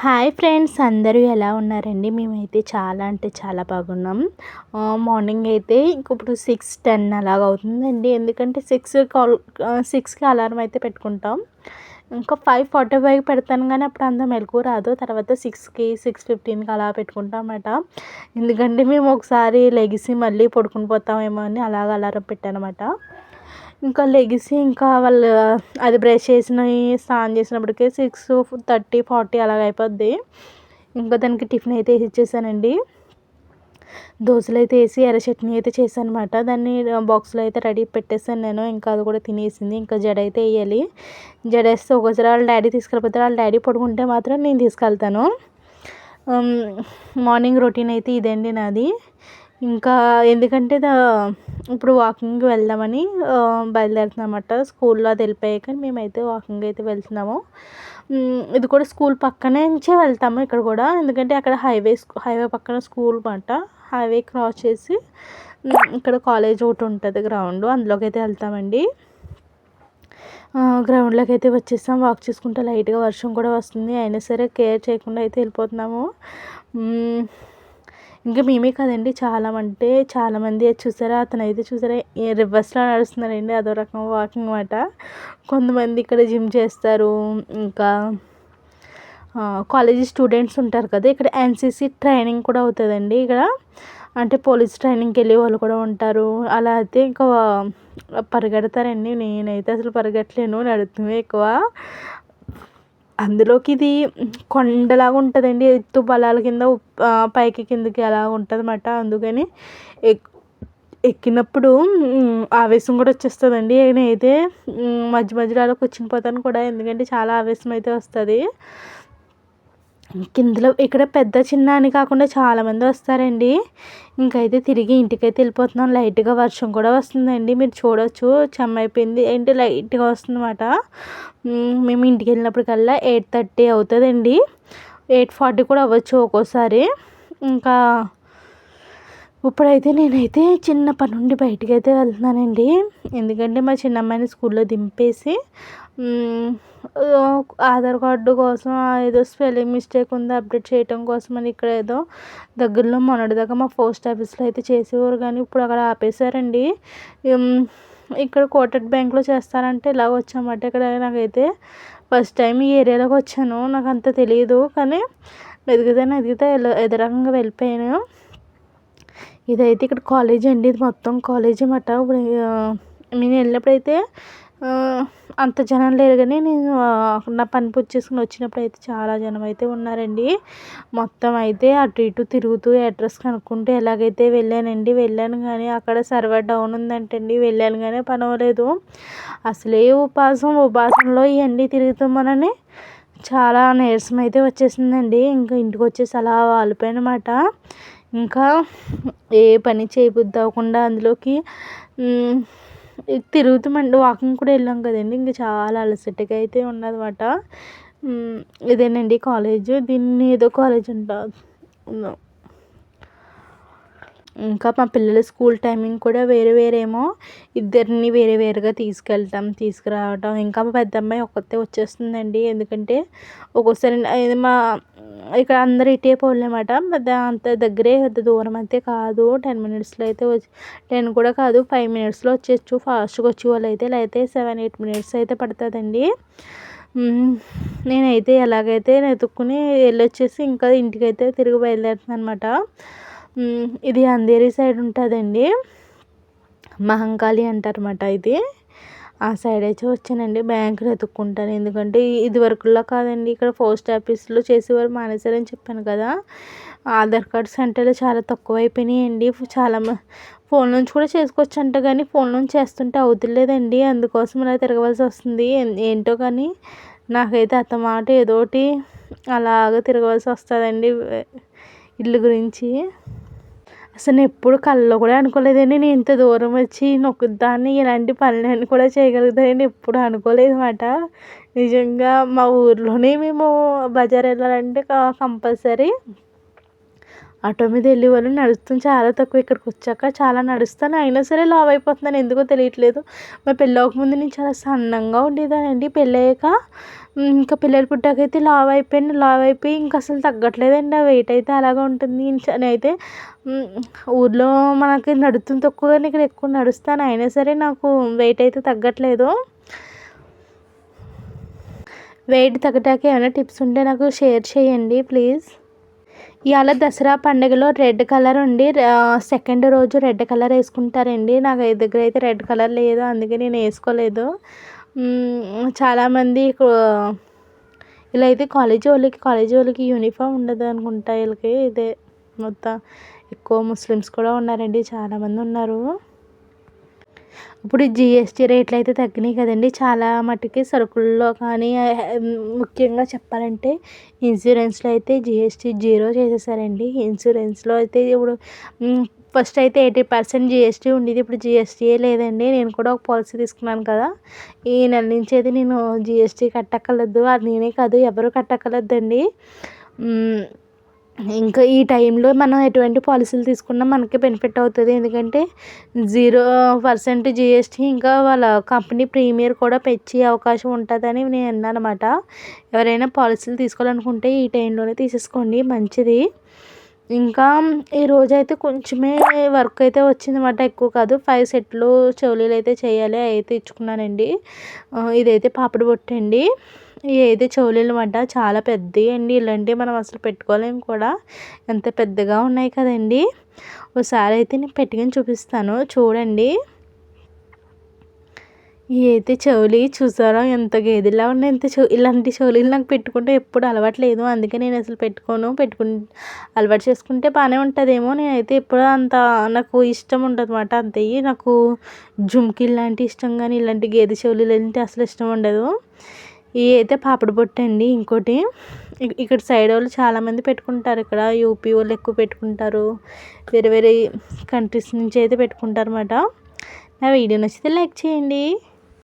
Hi friends అందరూ ఎలా ఉన్నారండి? మేమైతే చాలా అంటే చాలా బాగున్నాం. మార్నింగ్ అయితే ఇంక ఇప్పుడు సిక్స్ టెన్ అలాగ అవుతుందండి. ఎందుకంటే సిక్స్ కాల్ సిక్స్కి అలారం అయితే పెట్టుకుంటాం. ఇంకా ఫైవ్ ఫార్టీ ఫైవ్ పెడతాను కానీ అప్పుడు అంత మెలకు రాదు. తర్వాత సిక్స్కి సిక్స్ ఫిఫ్టీన్కి అలా పెట్టుకుంటాం ఎందుకంటే మేము ఒకసారి లెగిసి మళ్ళీ పడుకుని పోతామేమో అని అలాగ అలారం పెట్టానమాట. ఇంకా లెగిసి ఇంకా వాళ్ళు అది బ్రష్ చేసిన స్నానం చేసినప్పటికే సిక్స్ థర్టీ ఫార్టీ అలాగ అయిపోద్ది. ఇంకా దానికి టిఫిన్ అయితే వేసి ఇచ్చేసానండి దోశలు అయితే వేసి ఎర్ర చట్నీ అయితే చేశాను అనమాట దాన్ని బాక్స్లో అయితే రెడీ పెట్టేసాను నేను. ఇంకా అది కూడా తినేసింది. ఇంకా జడ అయితే వేయాలి. జడ వేస్తే ఒకసారి వాళ్ళ డాడీ తీసుకెళ్ళిపోతే వాళ్ళ డాడీ పడుకుంటే మాత్రం నేను తీసుకెళ్తాను. మార్నింగ్ రొటీన్ అయితే ఇదండి నాది. ఇంకా ఎందుకంటే ఇప్పుడు వాకింగ్ వెళ్దామని బయలుదేరుతున్నాం అన్నమాట స్కూల్లో అది వెళ్ళిపోయాక మేమైతే వాకింగ్ అయితే వెళ్తున్నాము. ఇది కూడా స్కూల్ పక్కనే నుంచే వెళ్తాము ఇక్కడ కూడా. ఎందుకంటే అక్కడ హైవే హైవే పక్కన స్కూల్ మాట హైవే క్రాస్ చేసి ఇక్కడ కాలేజ్ ఒకటి ఉంటుంది గ్రౌండ్ అందులోకి అయితే వెళ్తామండి. గ్రౌండ్లోకి అయితే వచ్చేస్తాం వాక్ చేసుకుంటే లైట్గా వర్షం కూడా వస్తుంది. అయినా సరే కేర్ చేయకుండా అయితే వెళ్ళిపోతున్నాము. ఇంకా మేమే కదండి చాలా అంటే చాలామంది చూసారా అతను అయితే చూసారా రివర్స్లో నడుస్తున్నారండి అదో రకం వాకింగ్ అనమాట కొంతమంది ఇక్కడ జిమ్ చేస్తారు ఇంకా కాలేజీ స్టూడెంట్స్ ఉంటారు కదా ఇక్కడ ఎన్సీసీ ట్రైనింగ్ కూడా అవుతుందండి ఇక్కడ. అంటే పోలీస్ ట్రైనింగ్కి వెళ్ళే వాళ్ళు కూడా ఉంటారు. అలా అయితే ఇంకా పరిగెడతారండి. నేనైతే అసలు పరిగెట్టలేను నడుతుంది ఎక్కువ. అందులోకి ఇది కొండలాగా ఉంటుందండి. ఎత్తు బలాల కింద పైకి కిందకి అలా ఉంటుంది అన్నమాట అందుకని ఎక్ ఎక్కినప్పుడు ఆవేశం కూడా వచ్చేస్తుందండి. నేనైతే మధ్య మధ్యలో అలా కూర్చుని పోతాను కూడా. ఎందుకంటే చాలా ఆవేశం అయితే వస్తుంది. కిందలో ఇక్కడ పెద్ద చిన్న అని కాకుండా చాలామంది వస్తారండి. ఇంకైతే తిరిగి ఇంటికైతే వెళ్ళిపోతున్నాం. లైట్గా వర్షం కూడా వస్తుందండి. మీరు చూడవచ్చు చెమ్మైపోయింది ఏంటి లైట్గా వస్తుందన్నమాట. మేము ఇంటికి వెళ్ళినప్పటికల్లా ఎయిట్ థర్టీ అవుతుందండి. ఎయిట్ ఫార్టీ కూడా అవ్వచ్చు ఒక్కోసారి. ఇంకా ఇప్పుడైతే నేనైతే చిన్న పని నుండి బయటికి అయితే వెళ్తున్నానండి. ఎందుకంటే మా చిన్నమ్మాయిని స్కూల్లో దింపేసి ఆధార్ కార్డు కోసం ఏదో స్పెల్లింగ్ మిస్టేక్ ఉంది అప్డేట్ చేయటం కోసం అని ఇక్కడ ఏదో దగ్గరలో మొన్నటిదాకా మా పోస్ట్ ఆఫీస్లో అయితే చేసేవారు. కానీ ఇప్పుడు అక్కడ ఆపేశారండి. ఇక్కడ కోటక్ బ్యాంక్లో చేస్తారంటే ఇలా వచ్చామట ఇక్కడ నాకైతే. ఫస్ట్ టైం ఈ ఏరియాలోకి వచ్చాను నాకు అంత తెలియదు కానీ ఎదుగుతా ఎదిగితే ఎదురంగా వెళ్ళిపోయాను. ఇదైతే ఇక్కడ కాలేజీ అండి ఇది మొత్తం కాలేజీ మాట ఇప్పుడు నేను వెళ్ళినప్పుడైతే అంత జనం లేరు కానీ నేను నా పని పూర్తి వచ్చినప్పుడు అయితే చాలా జనం అయితే ఉన్నారండి. మొత్తం అయితే అటు ఇటు తిరుగుతూ అడ్రస్ కనుక్కుంటూ ఎలాగైతే వెళ్ళానండి వెళ్ళాను కానీ అక్కడ సర్వర్ డౌన్ ఉందంటండి వెళ్ళాను కానీ పనవలేదు అసలే ఉపాసం ఉపాసంలో ఇవన్నీ తిరుగుతామనని చాలా నీరసం అయితే వచ్చేసిందండి. ఇంకా ఇంటికి వచ్చేసి అలా వాలిపోయానమాట. ఇంకా ఏ పని చేయబుద్ధి అవ్వకుండా అందులోకి తిరుగుతామండి వాకింగ్ కూడా వెళ్ళాం కదండి. ఇంకా చాలా అలసటగా అయితే ఉన్నదన్నమాట. ఇదేనండి కాలేజ్ దీన్ని ఏదో కాలేజ్ అంట. ఇంకా మా పిల్లల స్కూల్ టైమింగ్ కూడా వేరే వేరేమో. ఇద్దరిని వేరే వేరుగా తీసుకెళ్ళటం తీసుకురావటం. ఇంకా మా పెద్ద అమ్మాయి ఒక్కతే వచ్చేస్తుందండి. ఎందుకంటే ఒక్కోసారి మా ఇక్కడ అందరు ఇటే పోలేమాట. పెద్ద అంత దగ్గరే పెద్ద దూరం అయితే కాదు. టెన్ మినిట్స్లో అయితే వచ్చి టెన్ కూడా కాదు ఫైవ్ మినిట్స్లో వచ్చేచ్చు. ఫాస్ట్గా వచ్చే వాళ్ళు అయితే లేకపోతే సెవెన్ ఎయిట్ మినిట్స్ అయితే పడుతుందండి. నేనైతే ఎలాగైతే వెతుక్కుని వెళ్ళొచ్చేసి ఇంకా ఇంటికైతే తిరిగి బయలుదేరుతున్నాను అనమాట ఇది అంధేరి సైడ్ ఉంటుందండి. మహంకాళి అంటారన్నమాట ఇది. ఆ సైడ్ అయితే వచ్చానండి. బ్యాంకులు వెతుక్కుంటాను. ఎందుకంటే ఇది వరకులా కాదండి. ఇక్కడ పోస్ట్ ఆఫీస్లో చేసేవారు మానేశారని చెప్పాను కదా. ఆధార్ కార్డ్ సెంటర్లు చాలా తక్కువ అయిపోయినాయండి చాలా ఫోన్ నుంచి కూడా చేసుకోవచ్చు అంట కానీ ఫోన్ నుంచి చేస్తుంటే అవుతులేదండి. అందుకోసం ఇలా తిరగవలసి వస్తుంది. ఏంటో కానీ నాకైతే అత్తమాట ఏదోటి అలాగ తిరగవలసి వస్తుందండి. ఇల్లు గురించి. అసలు ఎప్పుడు కళ్ళలో కూడా అనుకోలేదండి. నేను ఇంత దూరం వచ్చి నొక్కుద్దాన్ని ఇలాంటి పనులన్నీ కూడా చేయగలుగుతానని ఎప్పుడు అనుకోలేదు అనమాట నిజంగా మా ఊర్లోనే మేము బజార్ వెళ్ళాలంటే కంపల్సరీ ఆటో మీద వెళ్ళే వాళ్ళు నడుస్తుంది. చాలా తక్కువ ఇక్కడికి వచ్చాక చాలా నడుస్తాను. అయినా సరే లావు అయిపోతున్నాను ఎందుకో తెలియట్లేదు. మా పెళ్ళి అవ్వకముందు నేను చాలా సన్నంగా ఉండేదానండి. పెళ్ళి అయ్యాక ఇంకా పిల్లలు పుట్టాకైతే లావు అయిపోయాను. లావు అయిపోయి ఇంకా అసలు తగ్గట్లేదండి. ఆ వెయిట్ అయితే అలాగే ఉంటుంది. నేనైతే ఊర్లో మనకి నడుస్తుంది తక్కువ కానీ ఇక్కడ ఎక్కువ నడుస్తాను. అయినా సరే నాకు వెయిట్ అయితే తగ్గట్లేదు. వెయిట్ తగ్గటానికి ఏమైనా టిప్స్ ఉంటే నాకు షేర్ చేయండి ప్లీజ్. ఇవాళ దసరా పండుగలో రెడ్ కలర్ ఉండి సెకండ్ రోజు రెడ్ కలర్ వేసుకుంటారండి. నాకు దగ్గర అయితే రెడ్ కలర్ లేదు అందుకే నేను వేసుకోలేదు. చాలామంది ఇలా అయితే కాలేజీ వాళ్ళకి కాలేజీ వాళ్ళకి యూనిఫామ్ ఉండదు అనుకుంటా వీళ్ళకి. ఇదే మొత్తం ఎక్కువ ముస్లిమ్స్ కూడా ఉన్నారండి చాలామంది ఉన్నారు. ఇప్పుడు జిఎస్టీ రేట్లు అయితే తగ్గినాయి కదండి. చాలా మట్టుకి సరుకుల్లో కానీ ముఖ్యంగా చెప్పాలంటే ఇన్సూరెన్స్లో అయితే జిఎస్టీ జీరో చేసేసారండి. ఇన్సూరెన్స్లో అయితే ఇప్పుడు ఫస్ట్ అయితే ఎయిటీ పర్సెంట్ జిఎస్టీ ఉండేది. ఇప్పుడు జిఎస్టీయే లేదండి. నేను కూడా ఒక పాలసీ తీసుకున్నాను కదా. ఈ నెల నుంచి అయితే నేను జిఎస్టీ కట్టక్కర్లేదు. అది నేనే కాదు ఎవరు కట్టక్కర్లేదండి. ఇంకా ఈ టైంలో మనం ఎటువంటి పాలసీలు తీసుకున్నా మనకి బెనిఫిట్ అవుతుంది. ఎందుకంటే జీరో పర్సెంట్ జిఎస్టీ ఇంకా వాళ్ళ కంపెనీ ప్రీమియర్ కూడా పెంచే అవకాశం ఉంటుందని నేను విన్నాను అనమాట ఎవరైనా పాలసీలు తీసుకోవాలనుకుంటే ఈ టైంలోనే తీసేసుకోండి మంచిది. ఇంకా ఈరోజు అయితే కొంచెమే వర్క్ అయితే వచ్చిందన్నమాట ఎక్కువ కాదు. ఫైవ్ సెట్లు చెవులీలు అయితే చేయాలి అయితే ఇచ్చుకున్నానండి. ఇదైతే పాపడి బొట్టండి ఏది చెవులు అనమాట చాలా పెద్దవి అండి. ఇలాంటివి మనం అసలు పెట్టుకోలేము కూడా. ఎంత పెద్దగా ఉన్నాయి కదండి. ఒకసారి అయితే నేను పెట్టుకొని చూపిస్తాను. చూడండి. అయితే చెవులు? చూసారా? ఎంత గేదెలా ఉన్నాయి. ఎంత చెవు ఇలాంటి చెవులీలు నాకు పెట్టుకుంటే ఎప్పుడు అలవాట్లేదు అందుకే నేను అసలు పెట్టుకోను. పెట్టుకు అలవాటు చేసుకుంటే బాగానే ఉంటుందేమో. నేనైతే ఎప్పుడు అంత నాకు ఇష్టం ఉండదు అనమాట అంతయ్యి నాకు జుమ్కి ఇలాంటి ఇష్టం కానీ ఇలాంటి గేదె చెవులు ఇలాంటి అసలు ఇష్టం ఉండదు. ఇవి అయితే పాపడి బొట్టు అండి. ఇంకోటి ఇక్కడ సైడ్ వాళ్ళు చాలామంది పెట్టుకుంటారు ఇక్కడ. యూపీ వాళ్ళు ఎక్కువ పెట్టుకుంటారు. వేరే వేరే కంట్రీస్ నుంచి అయితే పెట్టుకుంటారు అన్నమాట. నా వీడియో నచ్చితే లైక్ చేయండి.